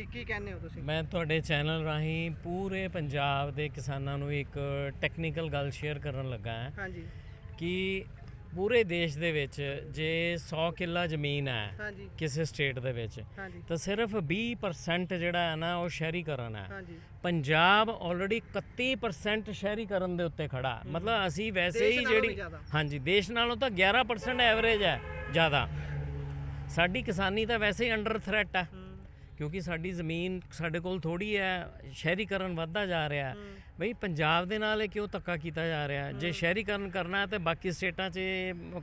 ਕੀ ਕੀ ਕਹਿੰਦੇ ਹੋ ਤੁਸੀਂ? ਮੈਂ ਤੁਹਾਡੇ ਚੈਨਲ ਰਾਹੀਂ ਪੂਰੇ ਪੰਜਾਬ ਦੇ ਕਿਸਾਨਾਂ ਨੂੰ ਇੱਕ ਟੈਕਨੀਕਲ ਗੱਲ ਸ਼ੇਅਰ ਕਰਨ ਲੱਗਾ ਹਾਂ। ਹਾਂਜੀ। ਕਿ ਪੂਰੇ ਦੇਸ਼ ਦੇ ਵਿੱਚ ਜੇ 100 ਕਿੱਲਾ ਜ਼ਮੀਨ ਹੈ ਹਾਂਜੀ। ਕਿਸੇ ਸਟੇਟ ਦੇ ਵਿੱਚ ਹਾਂਜੀ। ਤਾਂ ਸਿਰਫ 20% ਜਿਹੜਾ ਹੈ ਨਾ ਉਹ ਸ਼ਹਿਰੀਕਰਨ ਹੈ। ਹਾਂਜੀ। ਪੰਜਾਬ ਆਲਰੇਡੀ 31% ਸ਼ਹਿਰੀਕਰਨ ਦੇ ਉੱਤੇ ਖੜਾ। ਹੈ। ਮਤਲਬ ਅਸੀਂ ਵੈਸੇ ਦੇਸ਼ ਹੀ ਨਾਲੋਂ ਵੀ ਜਿਹੜੀ ਜ਼ਿਆਦਾ। ਹਾਂਜੀ ਦੇਸ਼ ਨਾਲੋਂ ਤਾਂ 11% ਐਵਰੇਜ ਹੈ ਜ਼ਿਆਦਾ। ਸਾਡੀ ਕਿਸਾਨੀ ਤਾਂ ਵੈਸੇ ਹੀ ਅੰਡਰ ਥ੍ਰੈਟ ਹੂੰ। ਕਿਉਂਕਿ ਸਾਡੀ ਜ਼ਮੀਨ ਸਾਡੇ ਕੋਲ ਥੋੜੀ ਹੈ ਸ਼ਹਿਰੀਕਰਨ ਵੱਧਦਾ ਜਾ ਰਿਹਾ। ਬਈ ਪੰਜਾਬ ਦੇ ਨਾਲ ਇਹ ਕਿਉਂ ਧੱਕਾ ਕੀਤਾ ਜਾ ਰਿਹਾ? ਜੇ ਸ਼ਹਿਰੀਕਰਨ ਕਰਨਾ ਹੈ ਤੇ ਬਾਕੀ ਸਟੇਟਾਂ 'ਚ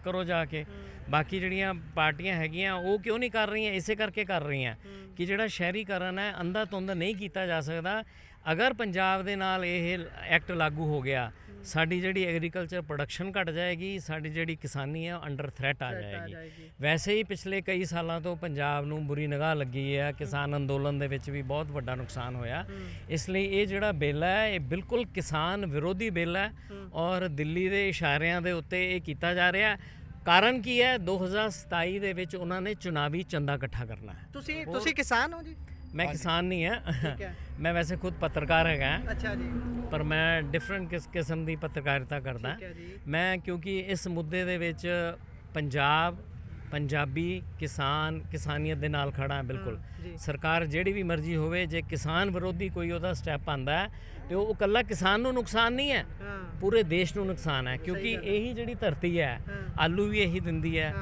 ਕਰੋ ਜਾ ਕੇ। ਬਾਕੀ ਜਿਹੜੀਆਂ ਪਾਰਟੀਆਂ ਹੈਗੀਆਂ ਉਹ ਕਿਉਂ ਨਹੀਂ ਕਰ ਰਹੀਆਂ? ਇਸੇ ਕਰਕੇ ਕਰ ਰਹੀਆਂ। ਕਿ ਜਿਹੜਾ ਸ਼ਹਿਰੀਕਰਨ ਹੈ ਅੰਧਾ ਧੁੰਦ ਨਹੀਂ ਕੀਤਾ ਜਾ ਸਕਦਾ। ਅਗਰ ਪੰਜਾਬ ਦੇ ਨਾਲ ਇਹ ਐਕਟ ਲਾਗੂ ਹੋ ਗਿਆ ਸਾਡੀ ਜਿਹੜੀ ਐਗਰੀਕਲਚਰ ਪ੍ਰੋਡਕਸ਼ਨ ਘਟ ਜਾਏਗੀ ਸਾਡੀ ਜਿਹੜੀ ਕਿਸਾਨੀ ਹੈ ਅੰਡਰ ਥ੍ਰੈਟ ਆ ਜਾਏਗੀ। ਵੈਸੇ ਹੀ ਪਿਛਲੇ ਕਈ ਸਾਲਾਂ ਤੋਂ ਪੰਜਾਬ ਨੂੰ ਬੁਰੀ ਨਿਗਾਹ ਲੱਗੀ ਹੈ। ਕਿਸਾਨ ਅੰਦੋਲਨ ਦੇ ਵਿੱਚ ਵੀ ਬਹੁਤ ਵੱਡਾ ਨੁਕਸਾਨ ਹੋਇਆ। ਇਸ ਲਈ ਇਹ ਜਿਹੜਾ ਬਿੱਲ ਹੈ ਇਹ ਬਿਲਕੁਲ ਕਿਸਾਨ ਵਿਰੋਧੀ ਬਿੱਲ ਹੈ ਔਰ ਦਿੱਲੀ ਦੇ ਇਸ਼ਾਰਿਆਂ ਦੇ ਉੱਤੇ ਇਹ ਕੀਤਾ ਜਾ ਰਿਹਾ। ਹੈ ਕਾਰਨ ਕੀ ਹੈ? 2027 ਦੇ ਵਿੱਚ ਉਹਨਾਂ ਨੇ ਚੁਣਾਵੀ ਚੰਦਾ ਇਕੱਠਾ ਕਰਨਾ ਹੈ। ਤੁਸੀਂ ਤੁਸੀਂ ਕਿਸਾਨ ਹੋ ਜੀ? ਮੈਂ ਕਿਸਾਨ ਨਹੀਂ ਹਾਂ ਮੈਂ ਵੈਸੇ ਖੁਦ ਪੱਤਰਕਾਰ ਹੈਗਾ ਅੱਛਾ ਜੀ ਪਰ ਮੈਂ ਡਿਫਰੈਂਟ ਕਿਸਮ ਦੀ ਪੱਤਰਕਾਰਿਤਾ ਕਰਦਾ ਮੈਂ ਕਿਉਂਕਿ ਇਸ ਮੁੱਦੇ ਦੇ ਵਿੱਚ ਪੰਜਾਬ ਪੰਜਾਬੀ ਕਿਸਾਨ ਕਿਸਾਨੀਅਤ ਦੇ ਨਾਲ ਖੜਾ ਹਾਂ ਬਿਲਕੁਲ ਸਰਕਾਰ ਜਿਹੜੀ ਵੀ ਮਰਜ਼ੀ ਹੋਵੇ ਜੇ ਕਿਸਾਨ ਵਿਰੋਧੀ ਕੋਈ ਉਹਦਾ ਸਟੈਪ ਆਂਦਾ ਹੈ ਤੇ ਉਹ ਇਕੱਲਾ ਕਿਸਾਨ ਨੂੰ ਨੁਕਸਾਨ ਨਹੀਂ ਹੈ ਪੂਰੇ ਦੇਸ਼ ਨੂੰ ਨੁਕਸਾਨ ਹੈ ਕਿਉਂਕਿ ਇਹੀ ਜਿਹੜੀ ਧਰਤੀ ਹੈ। ਆਲੂ ਵੀ ਇਹੀ ਦਿੰਦੀ ਹੈ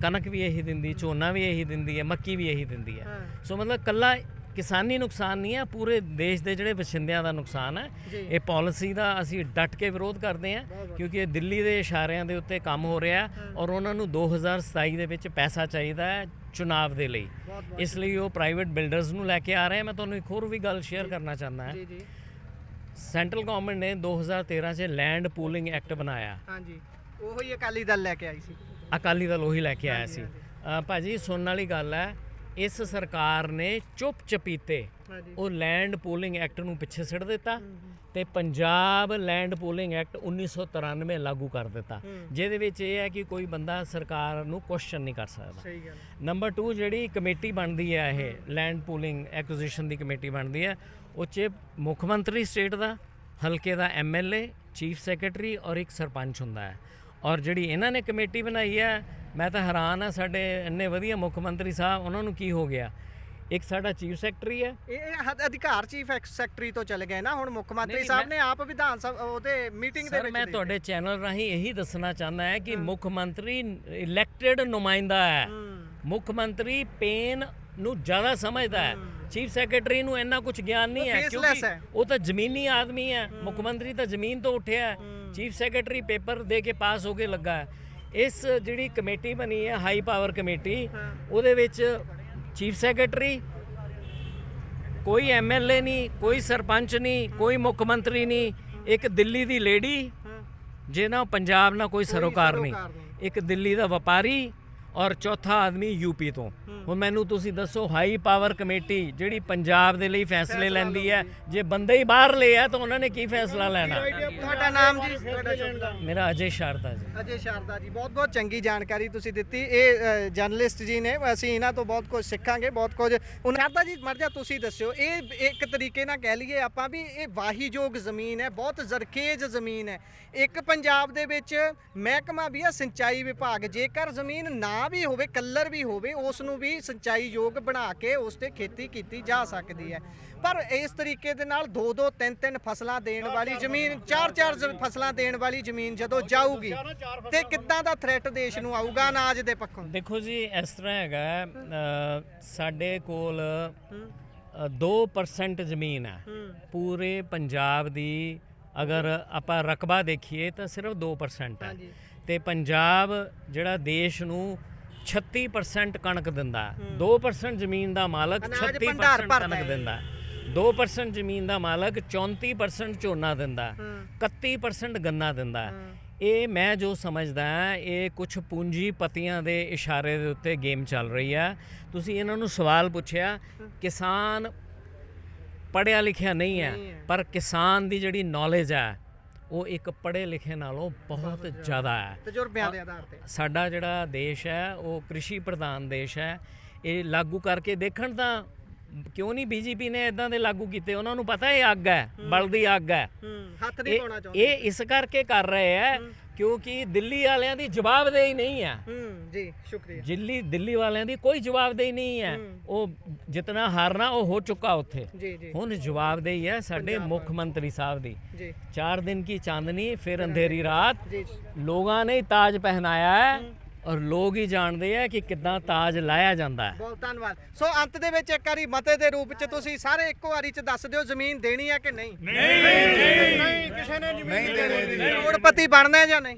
ਕਣਕ ਵੀ ਇਹੀ ਦਿੰਦੀ ਝੋਨਾ ਵੀ ਇਹੀ ਦਿੰਦੀ ਹੈ ਮੱਕੀ ਵੀ ਇਹੀ ਦਿੰਦੀ ਹੈ। ਸੋ ਮਤਲਬ ਕੱਲਾ ਕਿਸਾਨੀ ਨੁਕਸਾਨ ਨਹੀਂ ਹੈ ਪੂਰੇ ਦੇਸ਼ ਦੇ ਜਿਹੜੇ ਵਸਿੰਦਿਆਂ ਦਾ ਨੁਕਸਾਨ ਹੈ। ਇਹ ਪਾਲਿਸੀ ਦਾ ਅਸੀਂ ਡਟ ਕੇ ਵਿਰੋਧ ਕਰਦੇ ਹਾਂ ਕਿਉਂਕਿ ਇਹ ਦਿੱਲੀ ਦੇ ਇਸ਼ਾਰਿਆਂ ਦੇ ਉੱਤੇ ਕੰਮ ਹੋ ਰਿਹਾ ਔਰ ਉਹਨਾਂ ਨੂੰ 2027 ਦੇ ਵਿੱਚ ਪੈਸਾ ਚਾਹੀਦਾ ਹੈ ਚੁਣਾਵ ਦੇ ਲਈ। ਇਸ ਲਈ ਉਹ ਪ੍ਰਾਈਵੇਟ ਬਿਲਡਰਸ ਨੂੰ ਲੈ ਕੇ ਆ ਰਹੇ ਮੈਂ ਤੁਹਾਨੂੰ ਇੱਕ ਹੋਰ ਵੀ ਗੱਲ ਸ਼ੇਅਰ ਕਰਨਾ ਚਾਹੁੰਦਾ ਹਾਂ। ਜੀ ਜੀ। ਸੈਂਟਰਲ ਗਵਰਨਮੈਂਟ ਨੇ 2013 'ਚ ਲੈਂਡ ਪੂਲਿੰਗ ਐਕਟ ਬਣਾਇਆ। ਹਾਂਜੀ। ਉਹੋ ਹੀ ਅਕਾਲੀ ਦਲ ਲੈ ਕੇ ਆਈ ਸੀ। ਅਕਾਲੀ ਦਲ ਉਹੀ ਲੈ ਕੇ ਆਇਆ ਸੀ। ਭਾਜੀ ਸੁਣਨ ਵਾਲੀ ਗੱਲ ਹੈ ਇਸ ਸਰਕਾਰ ਨੇ ਚੁੱਪ ਚਪੀਤੇ ਉਹ ਲੈਂਡ ਪੂਲਿੰਗ ਐਕਟ ਨੂੰ ਪਿੱਛੇ ਛੱਡ ਦਿੱਤਾ ਤੇ ਪੰਜਾਬ ਲੈਂਡ ਪੂਲਿੰਗ ਐਕਟ 1993 ਲਾਗੂ ਕਰ ਦਿੱਤਾ। ਜਿਹਦੇ ਵਿੱਚ ਇਹ ਹੈ ਕਿ ਕੋਈ ਬੰਦਾ ਸਰਕਾਰ ਨੂੰ ਕੁਐਸਚਨ ਨਹੀਂ ਕਰ ਸਕਦਾ। ਸਹੀ ਗੱਲ ਨੰਬਰ 2 ਜਿਹੜੀ ਕਮੇਟੀ ਬਣਦੀ ਹੈ ਇਹ ਲੈਂਡ ਪੂਲਿੰਗ ਐਕੁਜੀਸ਼ਨ ਦੀ ਕਮੇਟੀ ਬਣਦੀ ਹੈ ਉਹ 'ਚ ਮੁੱਖ ਮੰਤਰੀ ਸਟੇਟ ਦਾ ਹਲਕੇ ਦਾ ਐਮਐਲਏ ਚੀਫ ਸੈਕਟਰੀ ਔਰ ਇੱਕ ਸਰਪੰਚ ਹੁੰਦਾ ਹੈ। ਔਰ ਜਿਹੜੀ ਇਹਨਾਂ ਨੇ ਕਮੇਟੀ ਬਣਾਈ ਹੈ ਮੈਂ ਤਾਂ ਹੈਰਾਨ ਆ ਸਾਡੇ ਇੰਨੇ ਵਧੀਆ ਮੁੱਖ ਮੰਤਰੀ ਸਾਹਿਬ ਉਹਨਾਂ ਨੂੰ ਕੀ ਹੋ ਗਿਆ? ਇੱਕ ਸਾਡਾ ਚੀਫ ਸੈਕਟਰੀ ਹੈ। ਇਹ ਅਧਿਕਾਰ ਚੀਫ ਸੈਕਟਰੀ ਤੋਂ ਚਲੇ ਗਏ ਨਾ ਹੁਣ ਮੁੱਖ ਮੰਤਰੀ ਸਾਹਿਬ ਨੇ ਆਪ ਵਿਧਾਨ ਸਭਾ ਉਹਦੇ ਮੀਟਿੰਗ ਦੇ ਵਿੱਚ ਮੈਂ ਤੁਹਾਡੇ ਚੈਨਲ ਰਾਹੀਂ ਇਹੀ ਦੱਸਣਾ ਚਾਹੁੰਦਾ ਹੈ ਕਿ ਮੁੱਖ ਮੰਤਰੀ ਇਲੈਕਟਿਡ ਨੁਮਾਇੰਦਾ ਹੂੰ। ਮੁੱਖ ਮੰਤਰੀ ਪੇਨ ਨੂੰ ਜ਼ਿਆਦਾ ਸਮਝਦਾ ਹੈ। ਚੀਫ ਸੈਕਟਰੀ ਨੂੰ ਇੰਨਾ ਕੁਝ ਗਿਆਨ ਨਹੀਂ ਹੈ ਹੈ। ਉਹ ਤਾਂ ਜ਼ਮੀਨੀ ਆਦਮੀ ਹੈ ਮੁੱਖ ਮੰਤਰੀ ਤਾਂ ਜ਼ਮੀਨ ਤੋਂ ਉੱਠਿਆ ਹੈ ਚੀਫ ਸੈਕਟਰੀ ਪੇਪਰ ਦੇ ਕੇ ਪਾਸ ਹੋ ਕੇ ਲੱਗਾ ਹੈ ਇਸ ਜਿਹੜੀ ਕਮੇਟੀ ਬਣੀ ਹੈ ਹਾਈ ਪਾਵਰ ਕਮੇਟੀ। ਉਹਦੇ ਵਿੱਚ ਚੀਫ ਸੈਕਟਰੀ ਕੋਈ ਐਮਐਲਏ ਨਹੀਂ ਕੋਈ ਸਰਪੰਚ ਨਹੀਂ ਕੋਈ ਮੁੱਖ ਮੰਤਰੀ ਨਹੀਂ ਇੱਕ ਦਿੱਲੀ ਦੀ ਲੇਡੀ ਹਾਂ ਜੇ ਨਾ ਪੰਜਾਬ ਨਾਲ ਕੋਈ ਸਰੋਕਾਰ ਨਹੀਂ। ਇੱਕ ਦਿੱਲੀ ਦਾ ਵਪਾਰੀ ਔਰ ਚੌਥਾ ਆਦਮੀ ਯੂਪੀ ਤੋਂ। ਹੁਣ ਮੈਨੂੰ ਤੁਸੀਂ ਦੱਸੋ ਹਾਈ ਪਾਵਰ ਕਮੇਟੀ ਜਿਹੜੀ ਪੰਜਾਬ ਦੇ ਲਈ ਫੈਸਲੇ ਲੈਂਦੀ ਹੈ ਜੇ ਬੰਦੇ ਹੀ ਬਾਹਰ ਲਏ ਆ ਤਾਂ ਉਹਨਾਂ ਨੇ ਕੀ ਫੈਸਲਾ ਲੈਣਾ? ਤੁਹਾਡਾ ਨਾਮ ਜੀ? ਮੇਰਾ ਅਜੇ ਸ਼ਾਰਦਾ ਜੀ। ਅਜੇ ਸ਼ਾਰਦਾ ਜੀ ਬਹੁਤ ਬਹੁਤ ਚੰਗੀ ਜਾਣਕਾਰੀ ਤੁਸੀਂ ਦਿੱਤੀ। ਇਹ ਜਰਨਲਿਸਟ ਜੀ ਨੇ ਅਸੀਂ ਇਹਨਾਂ ਤੋਂ ਬਹੁਤ ਕੁਝ ਸਿੱਖਾਂਗੇ ਬਹੁਤ ਕੁਝ। ਉਹਨਾਂ ਸ਼ਾਰਦਾ ਜੀ ਮਰ ਜਾ ਤੁਸੀਂ ਦੱਸਿਓ ਇਹ ਇੱਕ ਤਰੀਕੇ ਨਾਲ ਕਹਿ ਲਈਏ ਆਪਾਂ ਵੀ ਇਹ ਵਾਹੀਯੋਗ ਜ਼ਮੀਨ ਹੈ ਬਹੁਤ ਜ਼ਰਖੇਜ਼ ਜ਼ਮੀਨ ਹੈ। ਇੱਕ ਪੰਜਾਬ ਦੇ ਵਿੱਚ ਮਹਿਕਮਾ ਵੀ ਆ ਸਿੰਚਾਈ ਵਿਭਾਗ। ਜੇਕਰ ਜ਼ਮੀਨ ਨਾ ਵੀ ਹੋਵੇ ਕੱਲਰ ਵੀ ਹੋਵੇ ਉਸ ਨੂੰ ਵੀ ਸਿੰਚਾਈ ਯੋਗ ਬਣਾ ਕੇ ਉਸ ਤੇ ਖੇਤੀ ਕੀਤੀ ਜਾ ਸਕਦੀ ਹੈ। ਪਰ ਇਸ ਤਰੀਕੇ ਦੇ ਨਾਲ ਦੋ ਦੋ ਤਿੰਨ ਤਿੰਨ ਫਸਲਾਂ ਦੇਣ ਵਾਲੀ ਜ਼ਮੀਨ ਚਾਰ ਚਾਰ ਫਸਲਾਂ ਦੇਣ ਵਾਲੀ ਜ਼ਮੀਨ ਜਦੋਂ ਜਾਊਗੀ ਤੇ ਕਿੱਦਾਂ ਦਾ ਥ੍ਰੈਟ ਦੇਸ਼ ਨੂੰ ਆਊਗਾ ਅਨਾਜ ਦੇ ਪੱਖੋਂ? ਦੇਖੋ ਜੀ ਇਸ ਤਰ੍ਹਾਂ ਹੈਗਾ ਸਾਡੇ ਕੋਲ ਅ, 2% ਜ਼ਮੀਨ ਹੈ। ਪੂਰੇ ਪੰਜਾਬ ਦੀ ਅਗਰ ਆਪਾਂ ਰਕਬਾ ਦੇਖੀਏ ਤਾਂ ਸਿਰਫ 2% ਹੈ। ਤੇ ਪੰਜਾਬ ਜਿਹੜਾ ਦੇਸ਼ ਨੂੰ 36% ਕਣਕ ਦਿੰਦਾ ਹੈ। 2% ਜ਼ਮੀਨ ਦਾ ਮਾਲਕ ਅਨਾਜ ਭੰਡਾਰ 36% ਭਰਦਾ ਕਣਕ। ਦਿੰਦਾ ਹੈ। 2% ਜ਼ਮੀਨ ਦਾ ਮਾਲਕ 34% ਝੋਨਾ ਦਿੰਦਾ ਹੈ। 31% ਗੰਨਾ ਦਿੰਦਾ। ਇਹ ਮੈਂ ਜੋ ਸਮਝਦਾ ਇਹ ਕੁਝ ਪੂੰਜੀਪਤੀਆਂ ਦੇ ਇਸ਼ਾਰੇ ਦੇ ਉੱਤੇ ਗੇਮ ਚੱਲ ਰਹੀ ਹੈ ਤੁਸੀਂ ਇਹਨਾਂ ਨੂੰ ਸਵਾਲ ਪੁੱਛਿਆ ਕਿਸਾਨ ਪੜਿਆ ਲਿਖਿਆ ਨਹੀਂ ਹੈ। ਪਰ ਕਿਸਾਨ ਦੀ ਜਿਹੜੀ ਨੌਲੇਜ ਹੈ ਉਹ ਇੱਕ ਪੜ੍ਹੇ ਲਿਖੇ ਨਾਲੋਂ ਬਹੁਤ ਜ਼ਿਆਦਾ। ਹੈ। ਤਜਰਬਿਆਂ ਦੇ ਆਧਾਰ ਤੇ। ਸਾਡਾ ਜਿਹੜਾ ਦੇਸ਼ ਹੈ ਉਹ ਕ੍ਰਿਸ਼ੀ ਪ੍ਰਧਾਨ ਦੇਸ਼ ਹੈ। ਇਹ ਲਾਗੂ ਕਰਕੇ ਦੇਖਣ ਤਾਂ ਕਿਉਂ ਨਹੀਂ ਬੀਜੇਪੀ ਨੇ ਇਦਾਂ ਦੇ ਲਾਗੂ ਕੀਤੇ? ਉਹਨਾਂ ਨੂੰ ਪਤਾ ਇਹ ਅੱਗ ਹੈ ਬਲਦੀ ਅੱਗ ਹੈ। ਹੂੰ ਹੱਥ ਨਹੀਂ ਇਹ ਪਾਉਣਾ ਚਾਹੁੰਦੇ। ਇਹ ਇਸ ਕਰਕੇ ਕਰ ਰਹੇ ਹੈ। ਕਿਉਂਕਿ ਦਿੱਲੀ ਵਾਲਿਆਂ ਦੀ ਜਵਾਬਦੇਹੀ ਨਹੀਂ ਆ ਹੂੰ ਜੀ ਸ਼ੁਕਰੀਆ। ਦਿੱਲੀ ਦਿੱਲੀ ਵਾਲਿਆਂ ਦੀ ਕੋਈ ਜਵਾਬਦੇਹੀ ਨਹੀਂ ਹੈ। ਉਹ ਜਿਤਨਾ ਹਾਰਨਾ ਉਹ ਹੋ ਚੁੱਕਾ ਉੱਥੇ। ਜੀ ਜੀ। ਹੁਣ ਜਵਾਬਦੇਹੀ ਹੈ ਸਾਡੇ ਮੁੱਖ ਮੰਤਰੀ ਸਾਹਿਬ ਦੀ। ਜੀ। 4 ਦਿਨ ਕੀ ਚਾਂਦਨੀ ਫਿਰ ਅੰਧੇਰੀ ਰਾਤ। ਲੋਕਾਂ ਨੇ ਤਾਜ ਪਹਿਨਾਇਆ ਹੈ। ਔਰ ਲੋਕ ਹੀ ਜਾਣਦੇ ਆ ਕਿ ਕਿੱਦਾਂ ਤਾਜ ਲਾਇਆ ਜਾਂਦਾ ਹੈ। ਬਹੁਤ ਧੰਨਵਾਦ। ਸੋ ਅੰਤ ਦੇ ਵਿੱਚ ਇੱਕ ਵਾਰੀ ਮਤੇ ਦੇ ਰੂਪ ਚ ਤੁਸੀਂ ਸਾਰੇ ਇੱਕੋ ਵਾਰੀ ਚ ਦੱਸ ਦਿਓ ਜ਼ਮੀਨ ਦੇਣੀ ਹੈ ਕਿ ਨਹੀਂ? ਨਹੀਂ ਕਿਸੇ ਨੇ ਜ਼ਮੀਨ ਨਹੀਂ ਦੇਣੀ ਕਰੋੜਪਤੀ ਬਣਨਾ ਹੈ ਜਾਂ ਨਹੀਂ?